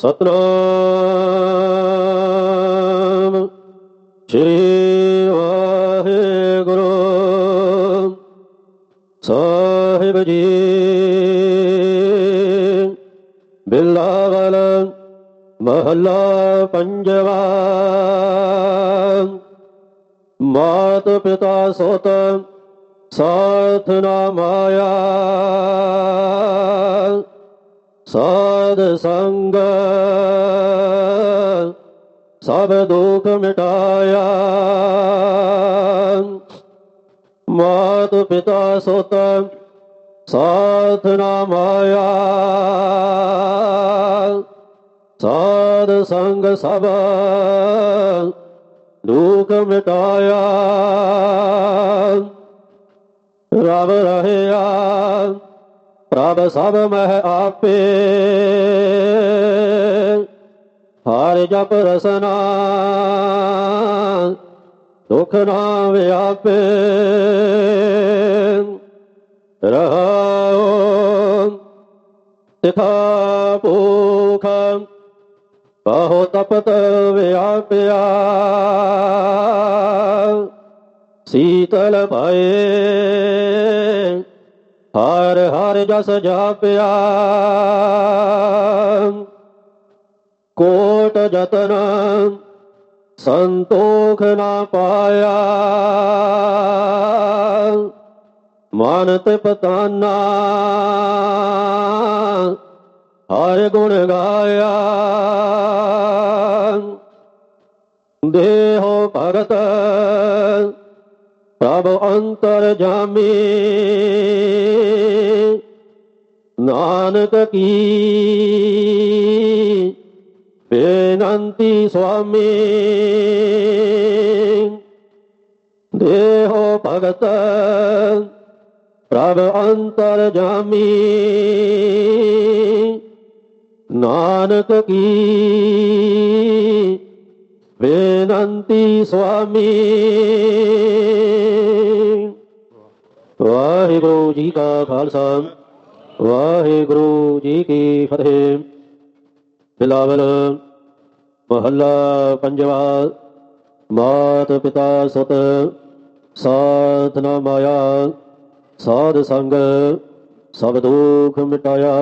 ਸਤਨਾਮ। ਸ੍ਰੀ ਵਾਹਿਗੁਰੂ। ਸਾਹਿਬ ਜੀ। ਬਿਲਾਵਲ ਮਹੱਲਾ ਪੰਜਵਾ। ਮਾਤ ਪਿਤਾ ਸੋਤ ਸਾਥ ਨਾ ਮਾਇਆ। ਸਾਧ ਸੰਗ। ਸਭ ਦੁੱਖ ਮਿਟਾਇਆ। ਮਾਤ ਪਿਤਾ ਸੁਤ ਸਾਥ ਨਾ ਮਾਇਆ ਸਾਧ ਸੰਗ ਸਭ ਦੁੱਖ ਮਿਟਾਇਆ। ਰਬ ਰਹਿਆ ਪ੍ਰਭ ਸਭ ਮਹਿ ਆਪੇ। ਹਰ ਜਪ ਰਸਨਾ, ਦੁਖ ਨਾ ਵਿਆਪੇ ਰਹਾਉ ਤਿਖਾ ਭੂਖ ਬਹੁ ਤਪਤ ਵਿਆਪਿਆ। ਸੀਤਲ ਭਏ ਹਰ ਹਰ ਜਸ ਜਾਪਿਆ। ਕੋਟ ਜਤਨ ਸੰਤੋਖ ਨਾ ਪਾਇਆ। ਮਨ ਤੇ ਪਤਾਨਾ ਹਰ ਗੁਣ ਗਾਇਆ। ਦੇਹੋ ਭਰਤ ਪ੍ਰਭ ਅੰਤਰ ਜਾਮੀ। ਨਾਨਕ ਕੀ? ਬੇਨੰਤੀ ਸੁਆਮੀ। ਦੇਹੋ ਭਗਤ ਪ੍ਰਭ ਅੰਤਰ ਜਾਮੀ। ਨਾਨਕ ਕੀ? ਬੇਨੰਤੀ ਸੁਆਮੀ ਵਾਹਿਗੁਰੂ ਜੀ ਕਾ ਖਾਲਸਾ ਵਾਹਿਗੁਰੂ ਜੀ ਕੀ ਫਤਿਹ ਬਿਲਾਵਲ ਮਹੱਲਾ ਪੰਜਵਾ ਮਾਤ ਪਿਤਾ ਸਤ ਸਾਥ ਨਾ ਮਾਇਆ ਸਾਧ ਸੰਗ ਸਭ ਦੁੱਖ ਮਿਟਾਇਆ